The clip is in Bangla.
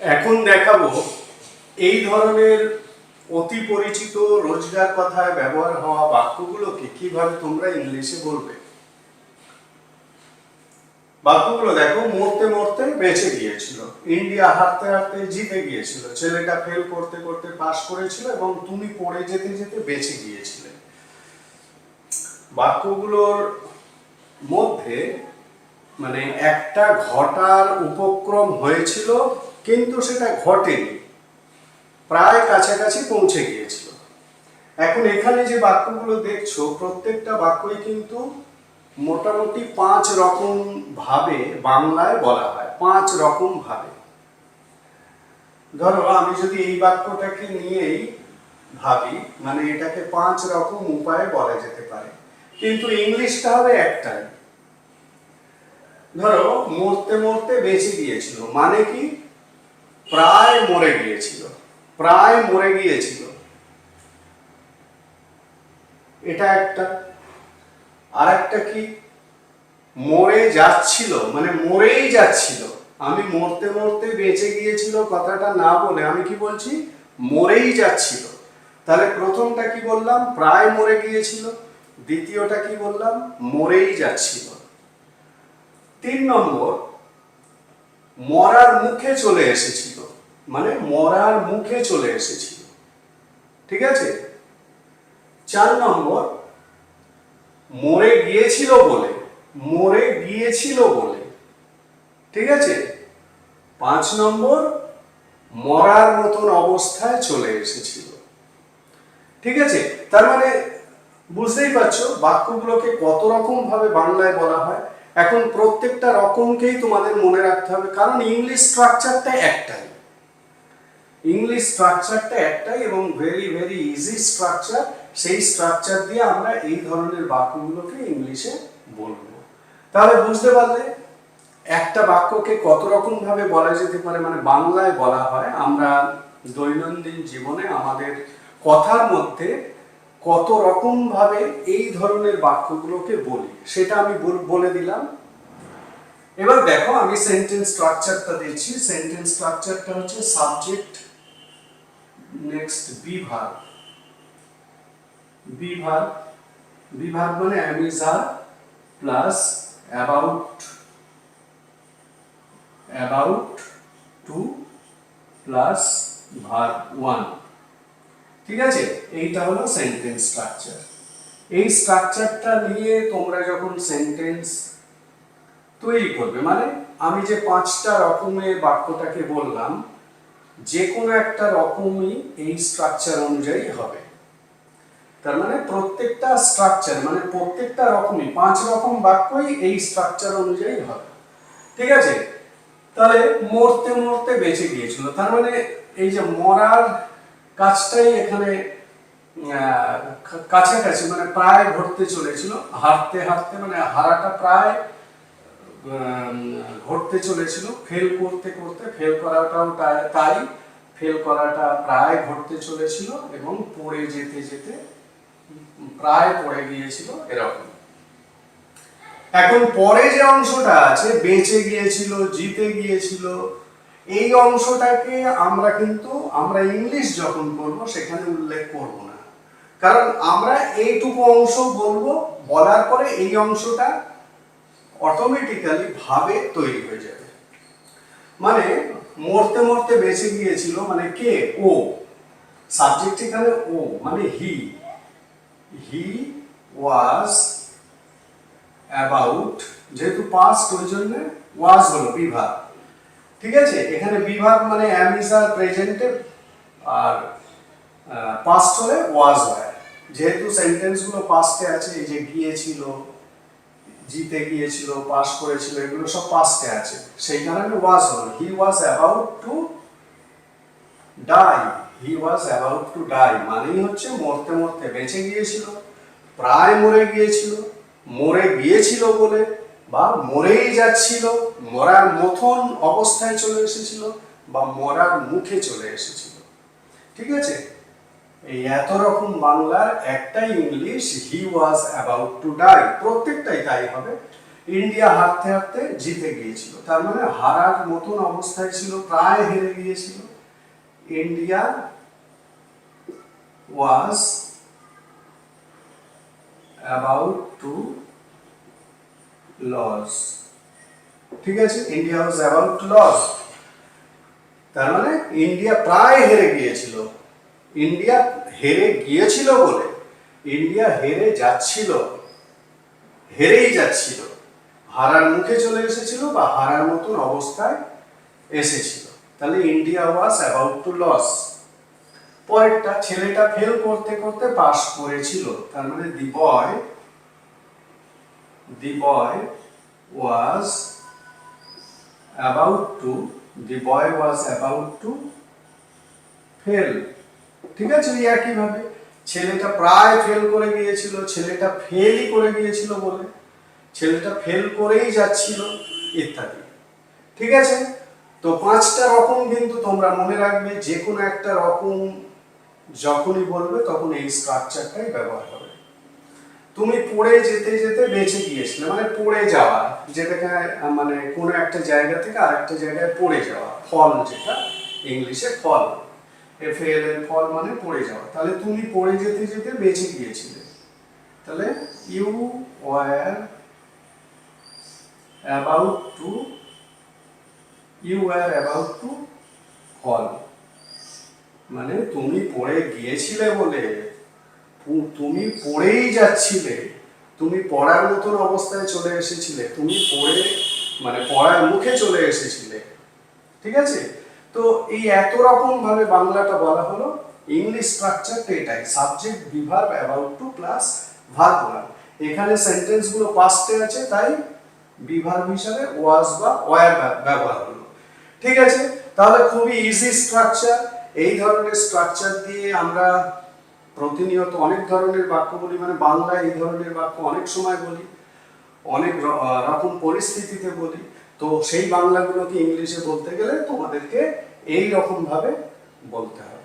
এখন দেখাবো এই ধরনের অতি পরিচিত রোজগার কথায় ব্যবহার হওয়া বাক্যগুলোকে কীভাবে তোমরা ইংলিশে বলবে। বাক্যগুলো দেখো, মরতে মরতে বেঁচে গিয়েছিল। ইন্ডিয়া হারতে হারতে জিতে গিয়েছিল। ছেলেটা ফেল করতে করতে পাশ করেছিল এবং তুমি পড়ে যেতে যেতে বেঁচে গিয়েছিলে। বাক্যগুলোর মধ্যে মানে একটা ঘটার উপক্রম হয়েছিল কিন্তু সেটা ঘটেনি। প্রায় কাছাকাছি পৌঁছে গিয়েছিল। এখন এখানে যে বাক্যগুলো দেখছ, প্রত্যেকটা বাক্যই কিন্তু মোটামুটি পাঁচ রকম ভাবে বাংলায় বলা হয়। পাঁচ রকম ভাবে। ধরো, আমি যদি এই বাক্যটাকে নিয়েই ভাবি মানে এটাকে পাঁচ রকম উপায়ে বলা যেতে পারে। কিন্তু ইংলিশটা হবে একটাই। ধরো, মরতে মরতে বেঁচে গিয়েছিল। মানে কি? প্রায় মরে গিয়েছিল, প্রায় মরে গিয়েছিল। এটা একটা। আর একটা কি? মরে যাচ্ছিল মানে মরেই যাচ্ছিল। আমি মরতে মরতে বেঁচে গিয়েছিল কথাটা না বলে, আমি কি বলছি? মরেই যাচ্ছিল। তাহলে প্রথমটা কি বললাম? প্রায় মরে গিয়েছিল। দ্বিতীয়টা কি বললাম? মরেই যাচ্ছিল। তিন নম্বর মরার মুখে চলে এসেছিল। মানে মরার মুখে চলে এসেছিল। ঠিক আছে? চার নম্বর, মরে গিয়েছিল বলে, মরে গিয়েছিল বলে। ঠিক আছে? পাঁচ নম্বর, মরার মতন অবস্থায় চলে এসেছিল। ঠিক আছে? তার মানে বুঝতেই পারছ, বাক্যগুলোকে কত রকম ভাবে বাংলায় বলা হয়। এখন প্রত্যেকটা রকমকেই তোমাদের মনে রাখতে হবে, কারণ ইংলিশ স্ট্রাকচারটা একটাই। ইংলিশ স্ট্রাকচারটা একটাই এবং ভেরি ভেরি ইজি স্ট্রাকচার সেই স্ট্রাকচার দিয়ে আমরা এই ধরনের বাক্যগুলোকে ইংলিশে বলব। তাহলে বুঝতে পারলে, একটা বাক্যকে কত রকম ভাবে বলা যেতে পারে মানে বাংলায় বলা হয়, আমরা দৈনন্দিন জীবনে আমাদের কথার মধ্যে কত রকম ভাবে এই ধরনের বাক্যগুলোকে বলি, সেটা আমি বল- দিলাম। এবার দেখো, আমি সেন্টেন্স স্ট্রাকচারটা দিচ্ছি। সেন্টেন্স স্ট্রাকচারটা হচ্ছে সাবজেক্ট নেক্সট বিভাগ। বিভাগ বিভাগ মানে am is are plus about about to plus verb one. ঠিক আছে? এইটা হলো সেন্টেন্স স্ট্রাকচার এই স্ট্রাকচারটা নিয়ে তোমরা যখন সেন্টেন্স তৈরি করবে মানে আমি যে পাঁচটা রকমের বাক্যটাকে বললাম যে কোনো একটা রকমই এই স্ট্রাকচার অনুযায়ী হবে। তার মানে প্রত্যেকটা স্ট্রাকচার মানে প্রত্যেকটা রকমই, পাঁচ রকম বাক্যই এই স্ট্রাকচার অনুযায়ী হবে। ঠিক আছে? তাহলে মরতে মরতে বেঁচে গিয়েছিল। তার মানে এই যে মরার কাজটাই এখানে কাছাকাছি মানে প্রায় ঘটতে চলেছিল হারতে হারতে মানে হারাটা প্রায় ঘটতে চলেছিল ফেল করতে করতে ফেল করাটাও তাই ফেল করাটা প্রায় ঘটতে চলেছিল এবং পড়ে যেতে যেতে প্রায় পড়ে গিয়েছিল এরকম। এখন পরে যে অংশটা আছে, বেঁচে গিয়েছিল, জিতে গিয়েছিল এই অংশটাকে আমরা কিন্তু, আমরা ইংলিশ যখন বলব, সেখানে উল্লেখ করব না। কারণ আমরা এইটুকু অংশ বলব, বলার পরে এই অংশটা অটোমেটিক্যালি ভাবে তৈরি হয়ে যাবে। মানে মরতে মরতে বেঁচে গিয়েছিল মানে কে? ও। সাবজেক্ট এখানে ও মানে হি হি ওয়াজ অ্যাবাউট যেহেতু পাস্ট ওই জন্য ওয়াজ হলো বিভাগ। ঠিক আছে? এখানে বিভাগ মানে অ্যামিজার প্রেজেন্টে আর পাস্ট হলে ওয়াজ হয়। যেহেতু সেন্টেন্সগুলো পাস্টে আছে, এই যে গিয়েছিল জিতে গিয়েছিল পাস করেছিল, এগুলো সব পাস্টে আছে। সেই কারণে ওয়াজ হলো। He was about to die he was about to die মানেই হচ্ছে মরতে মরতে বেঁচে গিয়েছিল, প্রায় মরে গিয়েছিল মরে গিয়েছিল বলে বা মরেই যাচ্ছিল, মরার মতন অবস্থায় চলে এসেছিল বা মরার মুখে চলে এসেছিল। ঠিক আছে? এই এত রকম বাংলার একটাই English he was about to die প্রত্যেকটাই তাই হবে। ইন্ডিয়া হারতে হারতে জিতে গিয়েছিল। তার মানে হারার মতন অবস্থায় ছিল, প্রায় হেরে গিয়েছিল। India was about to lose ঠিক আছে? ইন্ডিয়া ওয়াজ অ্যাবাউট লস তার মানে ইন্ডিয়া প্রায় হেরে গিয়েছিল। ইন্ডিয়া হেরে গিয়েছিল বলে। ইন্ডিয়া হেরে যাচ্ছিল। হেরেই যাচ্ছিল। হারার মুখে চলে এসেছিল বা হারার মতন অবস্থায় এসেছিল। তাহলে India was about to lose পরেরটা ছেলেটা ফেল করতে করতে পাস করেছিল। তার মানে the boy the boy was about to the boy was about to fail ঠিক আছে ওই একইভাবে ছেলেটা প্রায় ফেল করে গিয়েছিল, ছেলেটা ফেলই করে গিয়েছিল বলে। ছেলেটা ফেল করেই যাচ্ছিল, ইত্যাদি। ঠিক আছে? তো পাঁচটা রকম কিন্তু তোমরা মনে রাখবে যে কোনো একটা রকম যখনই বলবে তখন এই স্ট্রাকচারটাই ব্যবহার হবে। তুমি পড়ে যেতে যেতে বেঁচে গিয়েছিলে মানে পড়ে যাওয়া, যেটাকে মানে কোনো একটা জায়গা থেকে আরেকটা জায়গায় পড়ে যাওয়া, ফল যেটা, ইংলিশে ফল। এফ এল এর ফল মানে পড়ে যাওয়া। তাহলে তুমি পড়ে যেতে যেতে বেঁচে গিয়েছিলে। তাহলে you were about to you were about to fall মানে তুমি পড়ে গিয়েছিলে বলে তুমি পড়েই যাচ্ছিলে, তুমি পড়ার মতন অবস্থায় চলে এসেছিলে, তুমি পড়ে মানে পড়ার মুখে চলে এসেছিলে। ঠিক আছে? তো এই এত রকম ভাবে বাংলাটা বলা হলো ইংলিশ স্ট্রাকচারটা এটাই subject be verb about to plus verb one এখানে সেন্টেন্সগুলো পাস্টে আছে, তাই বিভার্ব হিসাবে ওয়াজ বা ওয়ার ব্যবহার হলো। ঠিক আছে? তাহলে খুবই ইজি স্ট্রাকচার এই ধরনের স্ট্রাকচার দিয়ে আমরা প্রতিনিয়ত অনেক ধরনের বাক্য বলি মানে বাংলায় এই ধরনের বাক্য অনেক সময় বলি, অনেক রকম পরিস্থিতিতে বলি। তো সেই বাংলাগুলোকে ইংলিশে বলতে গেলে তোমাদেরকে এই রকমভাবে বলতে হবে।